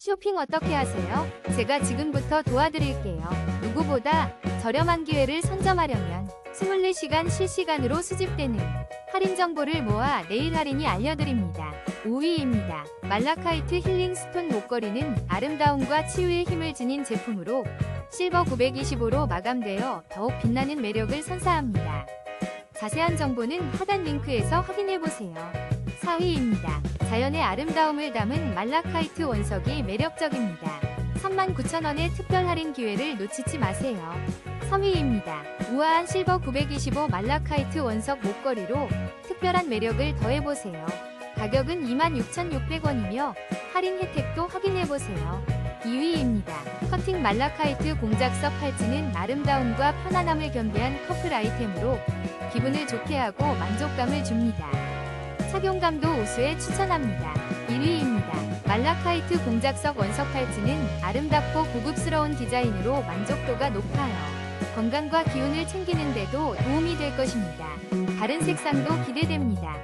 쇼핑 어떻게 하세요? 제가 지금부터 도와드릴게요. 누구보다 저렴한 기회를 선점하려면 24시간 실시간으로 수집되는 할인 정보를 모아 내일 할인이 알려드립니다. 5위입니다. 말라카이트 힐링 스톤 목걸이는 아름다움과 치유의 힘을 지닌 제품으로 실버 925로 마감되어 더욱 빛나는 매력을 선사합니다. 자세한 정보는 하단 링크에서 확인해보세요. 4위입니다. 자연의 아름다움을 담은 말라카이트 원석이 매력적입니다. 39,000원의 특별 할인 기회를 놓치지 마세요. 3위입니다. 우아한 실버 925 말라카이트 원석 목걸이로 특별한 매력을 더해보세요. 가격은 26,600원이며 할인 혜택도 확인해보세요. 2위입니다. 커팅 말라카이트 공작석 팔찌는 아름다움과 편안함을 겸비한 커플 아이템으로 기분을 좋게 하고 만족감을 줍니다. 착용감도 우수해 추천합니다. 1위입니다. 말라카이트 공작석 원석 팔찌는 아름답고 고급스러운 디자인으로 만족도가 높아요. 건강과 기운을 챙기는데도 도움이 될 것입니다. 다른 색상도 기대됩니다.